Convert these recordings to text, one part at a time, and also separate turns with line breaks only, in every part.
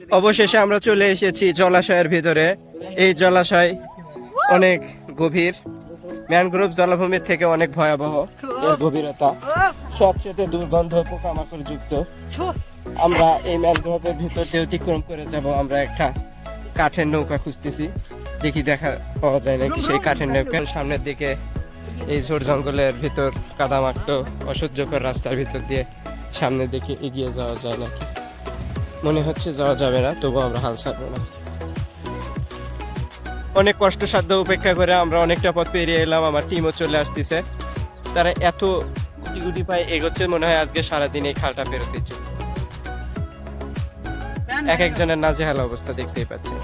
অবশেষে আমরা চলে এসেছি জলাশয়ের ভিতরে। এই জলাশয় অনেক গভীর। ম্যানগ্রোভ জলাভূমির থেকে অনেক ভয়াবহ গভীরতা। স্যাঁতসেঁতে দুর্গন্ধ পোকামাকড় যুক্ত। আমরা এই ম্যানগ্রোভের ভিতর দিয়ে অতিক্রম করে যাব। আমরা একটা কাঠের নৌকা খুঁজতেছি। দেখি দেখা পাওয়া যায় নাকি সেই কাঠের নৌকার সামনের দিকে এই ঝোড় জঙ্গলের ভিতর কাদামাক্ত অসহ্যকর রাস্তার ভিতর দিয়ে সামনের দিকে এগিয়ে যাওয়া যায় নাকি। মনে হচ্ছে যাওয়া যাবে না তবু আমরা হাল ছাড়বো না। অনেক কষ্টসাধ্য উপেক্ষা করে আমরা অনেকটা পথ পেরিয়ে এলাম, আমার টিমও চলে আসতেছে। তারা এত গুটি গুটি পায়ে এগোচ্ছে মনে হয় আজকে সারাদিন এই খালটা পেরোতে। এক একজনের নাজেহাল অবস্থা দেখতেই পাচ্ছি।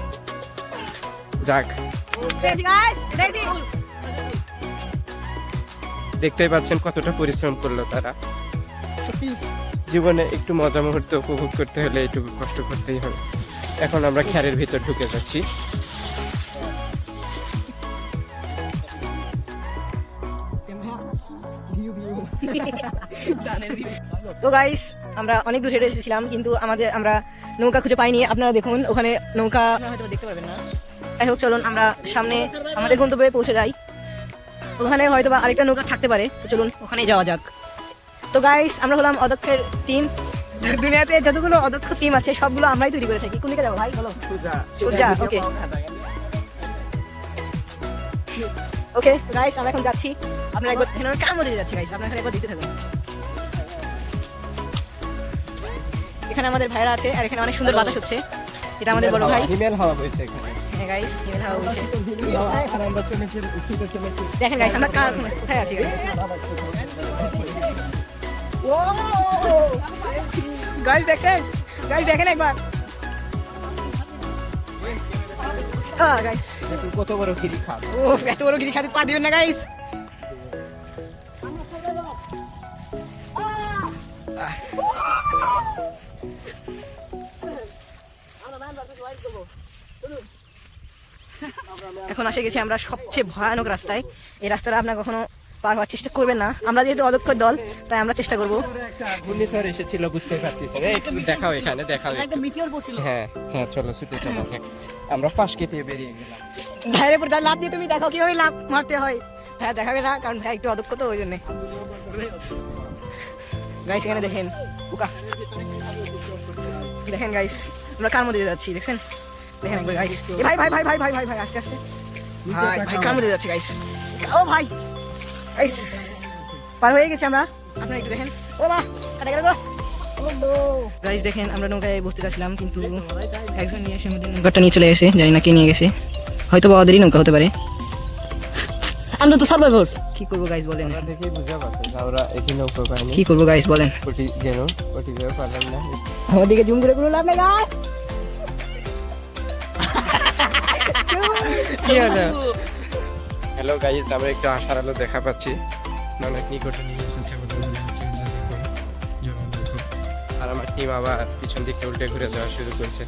যাক। দেখতেই পাচ্ছেন কতটা পরিশ্রম করল তারা। জীবনে একটু মজা মুহূর্ত উপভোগ করতে হলে একটু কষ্ট করতেই হবে। এখন আমরা খ্যারের ভিতর ঢুকে যাচ্ছি।
তো গাইস আমরা অনেক দূর হেঁটে এসেছিলাম কিন্তু আমাদের আমরা নৌকা খুঁজে পাইনি। আপনারা দেখুন ওখানে নৌকা হয়তো দেখতে পারবেন না। যাই হোক চলুন আমরা সামনে আমাদের গন্তব্যে পৌঁছে যাই। ওখানে হয়তো বা আরেকটা নৌকা থাকতে পারে। তো চলুন ওখানে যাওয়া যাক। তো গাইস আমরা হলাম অদক্ষের টিম দুনিয়াতে যতগুলো অদক্ষ টিম আছে সবগুলো আমরাই তৈরি করে থাকি। কোন দিকে যাব ভাই? বলো। সোজা, okay. ওকে গাইস আমরা এখন যাচ্ছি। আপনারা একবার এখানে কার মধ্যে যাচ্ছি গাইস আপনারা এখানে একবার দেখতে থাকুন। এখানে আমাদের ভাইরা আছে আর এখানে অনেক সুন্দর বাতাস হচ্ছে। এটা আমাদের বড় ভাই।
হিমেল হাওয়া বইছে এখানে।
হ্যাঁ গাইস হিমেল হাওয়া দেখেন গাইস আমরা কার কোথায় আছি গাইস গাইস দেখছেন? গাইস দেখেন একবার। আহ গাইস
কত বড় গিরি
উফ এত বড় গিরি খাতে পা দিবেন না গাইস এখন আসে গেছি আমরা সবচেয়ে ভয়ানক রাস্তায়। এই রাস্তাটা আপনার কখনো পার হওয়ার চেষ্টা করবেন না। আমরা যেহেতু অদক্ষ দল তাই আমরা চেষ্টা করব।
একটা ঘূর্ণিঝড় এসেছিল বুঝতে পারতেছেন এই দেখাও এখানে দেখাও একটু।
মিটিওর পড়ছিল।
হ্যাঁ হ্যাঁ চলো ছুটে চলো। আমরা পাশ কেটে বেরিয়ে গেলাম।
ভাইয়ের উপর লাভ দিয়ে তুমি দেখো কীভাবে লাভ মারতে হয়। হ্যাঁ দেখাবে না কারণ ভাই একটু অদক্ষ তো ওই জন্যে। গাইস এখানে দেখেন উকা। দেখেন গাইস আমরা কার মধ্যে যাচ্ছি দেখছেন? দেখেন একবার গাইস ভাই ভাই ভাই ভাই ভাই ভাই ভাই আস্তে আস্তে। ভাই ভাই কার মধ্যে যাচ্ছি গাইস ও ভাই! পার হয়ে গেছি আমরা। আপনারা একটু দেখেন। ও বাহ কাটা গেল গো। দেখেন আমরা নৌকায় বসতে চাচ্ছিলাম কিন্তু একজন নিয়ে এসে আমাদের নৌকাটা নিয়ে চলে গেছে জানি না কে নিয়ে গেছে। হয়তো বা ওদেরই নৌকা হতে পারে। আমরা তো সার্ভাইভার কি করব গাইস বলেন। কি করব গাইস বলেন। আমার দিকে জুম করে কোনো লাভ নেই
কি হলো? হ্যালো গাইস আমরা একটু আশার আলো দেখা পাচ্ছি। অনেক নিকটে নিয়ে মনে হচ্ছে যে দেখো, জোড়া দেখো। আর আমার টিম আবার পিছন দিকে উল্টে ঘুরে যাওয়া শুরু করছে।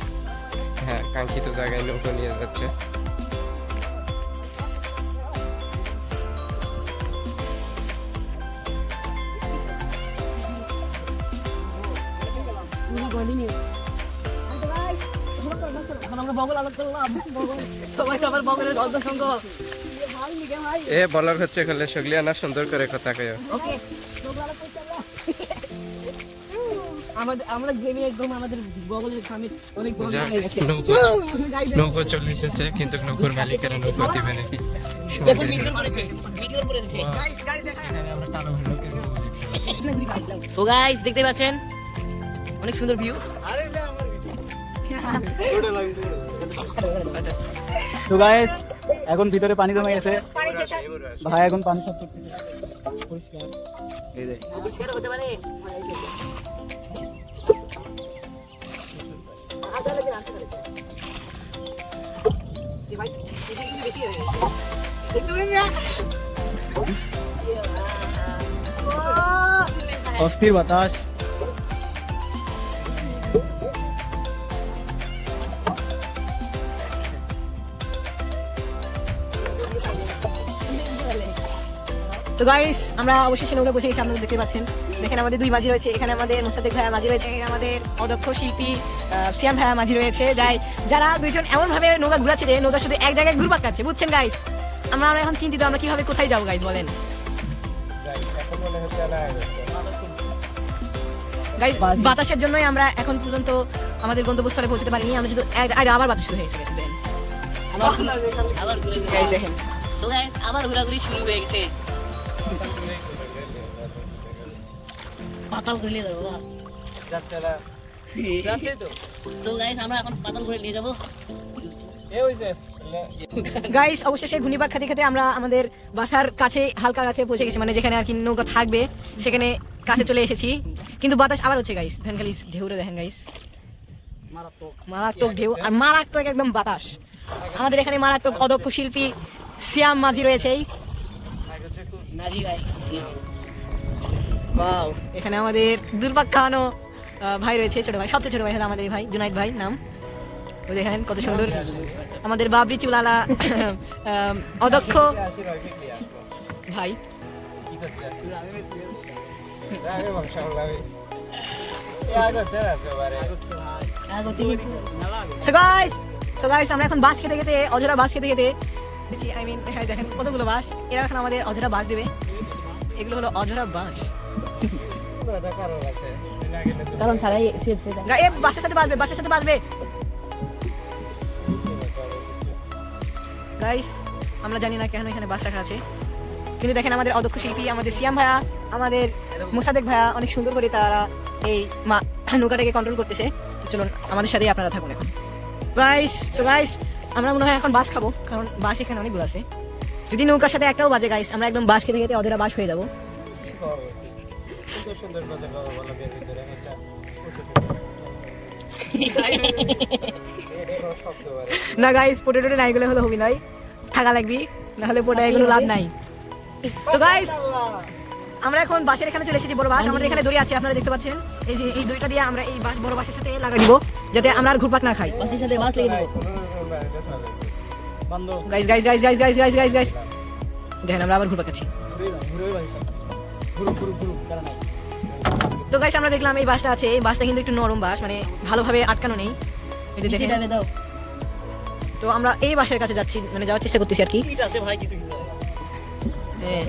হ্যাঁ কাঙ্ক্ষিত জায়গায় নৌকো নিয়ে যাচ্ছে। এ বলার হচ্ছে খেলে সগলিয়া না সুন্দর করে কথা কয়
আমাদের আমরা গেমে একদম আমাদের বগলের সামনে অনেক
নৌকো চলে এসেছে কিন্তু নৌকোর মালিকেরা নৌকো দিবে নাকি দেখতে পাচ্ছি।
সো গাইস দেখতে পাচ্ছেন? অনেক সুন্দর ভিউ
তো গাইস এখন ভিতরে পানি জমে গেছে। ভাই এখন পানি সব পরিষ্কার।
এই যে,
হতে পারে।
অস্থির বাতাস।
তো গাইস আমরা অবশেষে নৌকা বসে গেছি আপনারা দেখতে পাচ্ছেন। এখানে আমাদের দুই মাঝি রয়েছে এখানে আমাদের মুস্তাদিক ভাইয়া মাঝি রয়েছে আমাদের অদক্ষ শিল্পী সিয়াম ভাইয়া মাঝি রয়েছে যাই যারা দুইজন এমন ভাবে নৌকা ঘুরাচ্ছে যে নৌকা শুধু এক জায়গায় ঘুরপাক খাচ্ছে বুঝছেন গাইস আমরা আমরা এখন চিন্তিত আমরা কীভাবে কোথায় যাব গাইস বলেন। গাইস বাতাসের জন্যই আমরা এখন পর্যন্ত আমাদের গন্তব্যস্থলে পৌঁছতে পারিনি আমরা শুধু আবার বাতাস শুরু হয়ে গেছে দেন।
আবার আবার ঘুরে ঘুরে
গাইস দেখেন।
আবার ঘোরাঘুরি শুরু হয়ে গেছে। পাতাল ঘুরে নিয়ে
যাচ্ছে না। যাচ্ছে তো।
So guys, আমরা এখন পাতাল ঘুরে নিয়ে যাব।
গাইস অবশেষে ঘূর্ণিপাক খেতে খেতে আমরা আমাদের বাসার কাছে হালকা কাছে পৌঁছে গেছি। মানে যেখানে আর কি নৌকা থাকবে সেখানে কাছে চলে এসেছি। কিন্তু বাতাস আবার হচ্ছে গাইস দেখেন খালি ঢেউরে দেখেন গাইস মারাত্মক। ঢেউ আর মারাত্মক একদম বাতাস। আমাদের এখানে মারাত্মক অদক্ষ শিল্পী সিয়াম মাঝি রয়েছে। ওয়াও এখানে আমাদের দুর্ভাগ খাওয়ানো ভাই রয়েছে, ছোট ভাই, সবচেয়ে ছোট ভাই হলো আমাদের ভাই, জুনাইদ ভাই, নাম। দেখেন কত সুন্দর। আমাদের বাবরি চুলালা অদক্ষ ভাই। আমরা এখন বাস খেতে খেতে অজরা বাস খেতে খেতে দেখছি আই মিন দেখেন কতগুলো বাস এরা এখন আমাদের অজরা বাস দেবে। এগুলো হলো অজরা বাস
কারণ
এ বাসের সাথে বাসবে বাসের সাথে বাসবে গাইস আমরা জানি না কেন এখানে বাস রাখা আছে। কিন্তু দেখেন আমাদের অদক্ষ শিল্পী আমাদের সিয়াম ভাইয়া আমাদের মুসাদেক ভাইয়া অনেক সুন্দর করে তারা এই মা- নৌকাটাকে কন্ট্রোল করতেছে। চলুন আমাদের সাথেই আপনারা থাকুন এখন। গাইস সো গাইস আমরা মনে হয় এখন বাস খাব, কারণ বাস এখানে অনেকগুলো আছে। যদি নৌকার সাথে একটাও বাজে গাইস আমরা একদম বাস খেতে খেতে অধেরা বাস হয়ে যাব। না গাইস পোটেটোটা নাই গেলে হলো হবি নাই থাকা লাগবি না হলে পোটা এগুলো লাভ নাই। তো গাইস আমরা এখন বাসের এখানে চলে এসেছি বড় বাস আমাদের এখানে দড়ি আছে আপনারা দেখতে পাচ্ছেন। এই যে এই দুইটা দিয়ে আমরা এই বাস বড় বাসের সাথে লাগাই দিব যাতে আমরা আর ঘুরপাক না খাই।
বাসের সাথে বাস লেগে দেবো।
বন্ধ।
Guys guys guys guys guys guys guys guys দেখেন আমরা আবার ঘুরপাক খাচ্ছি।
ঘুরে যাও, ঘুরে বাড়ি যাও। ঘুরু ঘুরু ঘুরু নাই।
তো গাইস আমরা দেখলাম এই বাসটা আছে। এই বাসটা কিন্তু একটু নরম বাস মানে ভালোভাবে আটকানো নেই। এই যে দেখেন।
দাও।
তো আমরা এই বাসের কাছে যাচ্ছি মানে যাওয়ার চেষ্টা করতেছি আর কি।
ভাই কিছু কিছু।
হ্যাঁ।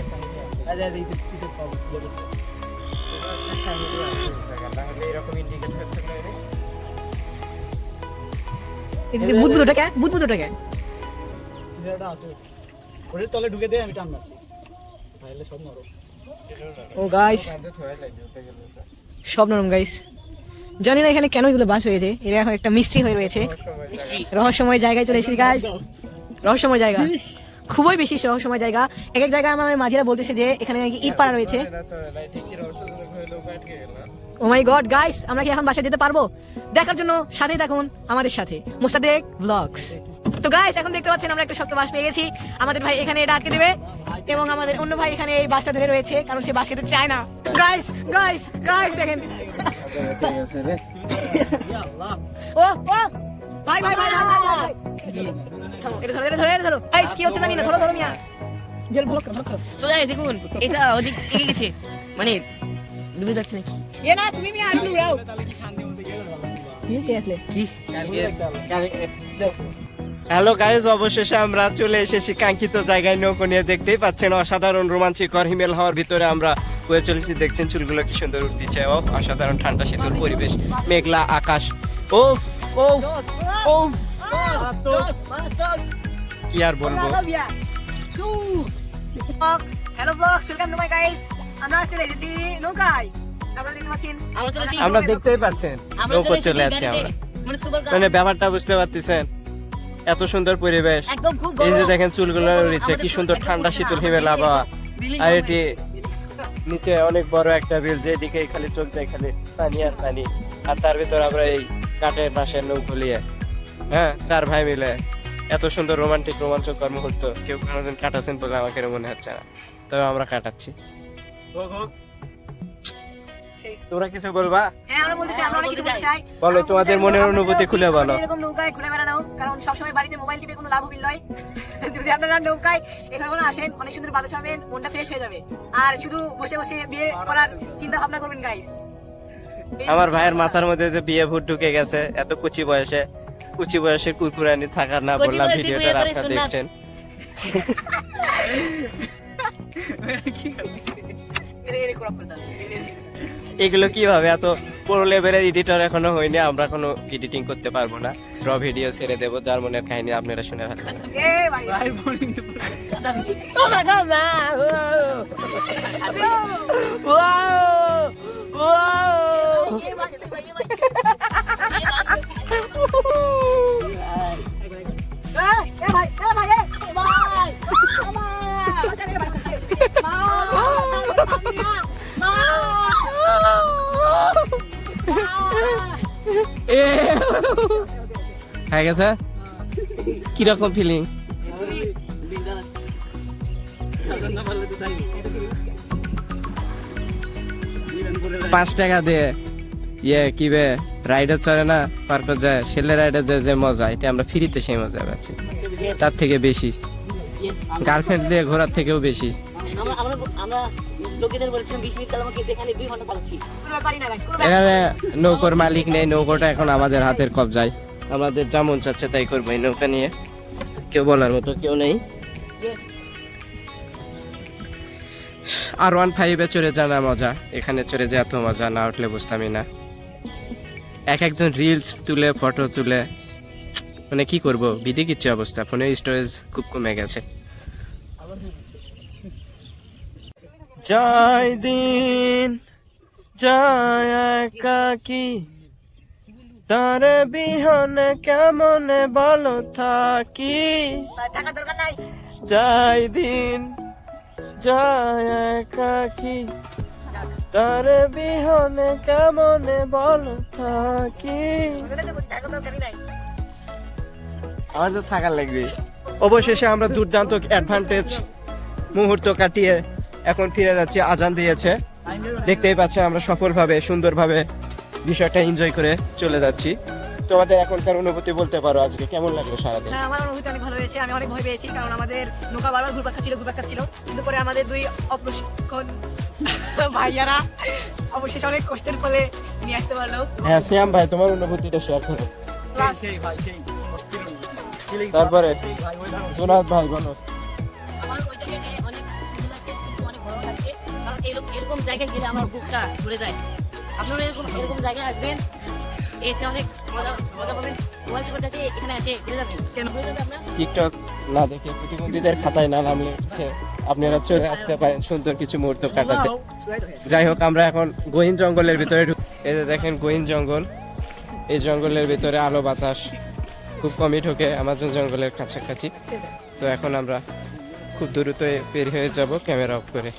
বুদবুদটা কে? বুদবুদটা কে?
যেটা আছে ওরে তলে ঢুকে দে আমি টান মারছি তাহলে সব নরম
ও গাইস সব নরম গাইস জানি না এখানে কেন এগুলো বাস হয়েছে এরা এখন একটা মিস্ট্রি হয়ে রয়েছে। রহস্যময় জায়গায় চলে এসেছি গাইস রহস্যময় জায়গা। খুবই বেশি সময় জায়গা। এক এক জায়গায় আমার মাঝিরা বলতেছে যে এখানে নাকি ইট পাড়া রয়েছে। ও মাই গড গাইস আমরা কি এখন বাসায় যেতে পারব? দেখার জন্য সাথেই থাকুন আমাদের সাথে। মোসাদেক ব্লগস তো গাইস এখন দেখতে পাচ্ছেন আমরা একটা শক্ত বাস পেয়ে গেছি। আমাদের ভাই এখানে এটা আটকে দেবে এবং আমাদের অন্য ভাই এখানে এই বাসটা ধরে রয়েছে কারণ সে বাস খেতে চায় না। গাইস গাইস গাইস দেখেন। ও ও! ভাই ভাই ভাই ভাই ভাই, ভাই, ভাই। থামো, এটা ধরো এটা ধরো এটা ধরো। গাইস কি হচ্ছে জানি না ধরো ধরো মিয়া। জেল ব্লক করো ব্লক করো
So দেখুন এটা ওদিক এগিয়ে গেছে। মানে ডুবে যাচ্ছে নাকি?
এ না তুমি মিয়া উড়াও। কি
হ্যালো গাইজ অবশেষে আমরা চলে এসেছি কাঙ্ক্ষিত জায়গায় নৌকো নিয়ে। দেখতেই পাচ্ছেন অসাধারণ রোমাঞ্চিকর হিমেল হওয়ার ভিতরে আমরা হয়ে চলেছি। দেখছেন চুলগুলো কি সুন্দর উঠতেছে। ও অসাধারণ ঠান্ডা শীতল পরিবেশ মেঘলা আকাশ। ওফ ওফ ওফ। কি আর বলব?
Hello vlogs welcome to my guys আমরা চলে এসেছি নৌকায়
দেখতেই পাচ্ছেন নৌকো
চলে গাড়িতে।
আমরা।
মানে
মানে ব্যাপারটা বুঝতে পারতেছেন এত সুন্দর পরিবেশ। এই যে দেখেন চুলগুলো উড়িচ্ছে কি সুন্দর ঠান্ডা শীতল। হিমেল আবহাওয়া। আর এটি নিচে অনেক বড় একটা বিল যেদিকে খালি চোখ যায় খালি পানি আর পানি। আর তার ভিতর আমরা এই কাঠের বাঁশের নৌকো নিয়ে হ্যাঁ চার ভাই মিলে এত সুন্দর রোমান্টিক রোমাঞ্চকর মুহূর্ত কেউ কোনোদিন কাটাচ্ছেন বলে আমাকে মনে হচ্ছে না। তবে আমরা কাটাচ্ছি। তোমরা কিছু বলবা?
হ্যাঁ
বলো তোমাদের মনের অনুভূতি খুলে বলো।
এরকম নৌকায় ঘুরে বেড়ানো কারণ সবসময় বাড়িতে মোবাইল টিপে কোনো লাভ বিল নয় যদি আপনারা নৌকায় এখানে কোনো আসেন অনেক সুন্দর বাতাস পাবেন মনটা ফ্রেশ হয়ে যাবে। আর শুধু বসে বসে বিয়ে করার চিন্তা ভাবনা করবেন গাইস
আমার ভাইয়ের মাথার মধ্যে যে বিয়ে ভূত ঢুকে গেছে এত কুচি বয়সে। কুচি বয়সের কুরকুরানি থাকার না বললাম ভিডিওটা আপনারা দেখছেন। এগুলো কীভাবে? এত বড় লেভেলের এডিটর এখনও হয়নি আমরা কোনো এডিটিং করতে পারব না। র ভিডিও ছেড়ে দেবো যার মনের কাহিনী আপনারা শুনে ফেলবেন। হয়ে গেছে? কীরকম ফিলিং পাঁচ টাকা দিয়ে ইয়ে কি বে? রাইডার চলে না পার্কে যায় ছেলে রাইডার যায় যে মজা এটা আমরা ফ্রিতে সেই মজা পাচ্ছি। তার থেকে বেশি। গার্লফ্রেন্ড দিয়ে ঘোরার থেকেও বেশি।
এখানে
না
নৌকোর মালিক নেই নৌকোটা এখন আমাদের হাতের কবজায়। আমাদের যেমন চাচ্ছে তাই করব এই নৌকা নিয়ে। কেউ বলার মতো কেউ নেই। আর ওয়ান ফাইভে চড়ে জানা মজা। এখানে চড়ে যে এত মজা না উঠলে বুঝতামই না। এক একজন রিলস তুলে ফটো তুলে। মানে কি করব? বিধি কিচ্ছে অবস্থা। ফোনের স্টোরেজ খুব কমে গেছে। জয় দিন, জয় একাকি। তার বিহনে কেমন বলো থাকি? জয় দিন, জয় একাকি। তার বিহনে কেমনে বল থাকি? আমার তো থাকার লাগবে। অবশেষে আমরা দুর্দান্ত অ্যাডভান্টেজ মুহূর্ত কাটিয়ে এখন ফিরে যাচ্ছি, আজান দিয়েছে। দেখতেই পাচ্ছেন আমরা সফলভাবে, সুন্দরভাবে বিষয়টা এনজয় করে চলে যাচ্ছি। তোমাদের এখনকার অনুভূতি বলতে পারো আজকে কেমন লাগল সারাদিন?
হ্যাঁ আমার অনুভূতি অনেক ভালো হয়েছে আমি অনেক ভয় পেয়েছি কারণ আমাদের নৌকা বারবার ঘুরপাক খাচ্ছিল ঘুরপাক খাচ্ছিল কিন্তু পরে আমাদের দুই অপ্রশিক্ষণ ভাইয়ারা অবশেষে অনেক কষ্টের ফলে নিয়ে আসতে পারল।
হ্যাঁ শ্যাম ভাই তোমার অনুভূতিটা শেয়ার করো।
সেই ভাই সেই
তারপরে?
সেই ভাই
বলো।
আমার ওই জায়গাটায় অনেক সুন্দর লাগছে কিন্তু অনেক ভালো লাগছে কারণ এরকম জায়গায় গেলে আমার বুকটা ঘুরে যায়। আপনারা এরকম এরকম জায়গায় আসবেন এসে অনেক মজা মজা পাবেন মোবাইল চেপে এখানে আসে ঘুরে যাবেন কেন? ঘুরে যাবে আপনার
টিকটক না দেখে প্রতিবন্ধীদের খাতায় না নামলে আপনারা চলে আসতে পারেন সুন্দর কিছু মুহূর্ত কাটাতে। যাই হোক আমরা এখন গহীন জঙ্গলের ভিতরে ঢুক- এই যে দেখেন গহীন জঙ্গল। এই জঙ্গলের ভিতরে আলো বাতাস খুব কমই ঢোকে আমাজন জঙ্গলের কাছাকাছি। তো এখন আমরা খুব দ্রুত বের হয়ে যাব ক্যামেরা অফ করে।